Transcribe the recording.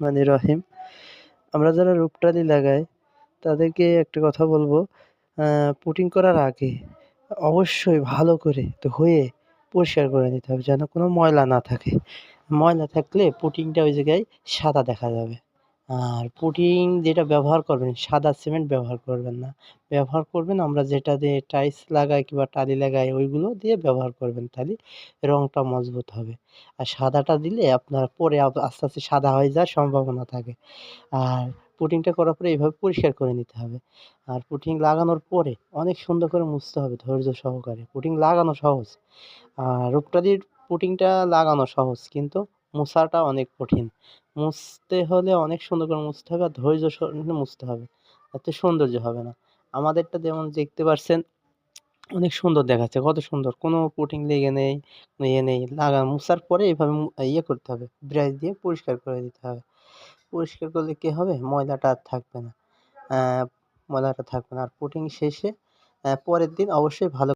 রহমানির রহিম। আমরা যারা রূপটালি লাগাই, তাদেরকে একটা কথা বলব পুটিং করার আগে অবশ্যই ভালো করে ধুয়ে পরিষ্কার করে নিতে হবে, যেন কোনো ময়লা না থাকে। ময়লা থাকলে পুটিংটা ওই জায়গায় সাদা দেখা যাবে। আর পুটিং যেটা ব্যবহার করবেন, সাদা সিমেন্ট ব্যবহার করবেন না। ব্যবহার করবেন আমরা যেটা দিয়ে টাইলস লাগাই কিংবা টালি লাগাই, ওইগুলো দিয়ে ব্যবহার করবেন তাহলে রঙটা মজবুত হবে। আর সাদাটা দিলে আপনার পরে আস্তে আস্তে সাদা হয়ে যাওয়ার সম্ভাবনা থাকে। আর পুটিংটা করার পরে এইভাবে পরিষ্কার করে নিতে হবে। আর পুটিং লাগানোর পরে অনেক সুন্দর করে মুছতে হবে ধৈর্য সহকারে। পুটিং লাগানো সহজ। আর রূপটা দিয়ে পুটিংটা লাগানো সহজ কিন্তু মোছাটা অনেক কঠিন। মুছতে হলে অনেক সুন্দর করে মুছতে হবে আর ধৈর্য সহকারে মুছতে হবে। এতে সৌন্দর্য হবে না। আমাদেরটা যেমন দেখতে পাচ্ছেন অনেক সুন্দর দেখাচ্ছে, কত সুন্দর। কোনো পুটিং লেগে নেই ইয়ে নেই। লাগা মোছার পরে এইভাবে ইয়ে করতে হবে ব্রাশ দিয়ে পরিষ্কার করে দিতে হবে। পরিষ্কার করলে কী হবে? ময়লাটা আর থাকবে না। ময়লাটা থাকবে না। আর পুটিং শেষে পরের দিন অবশ্যই ভালো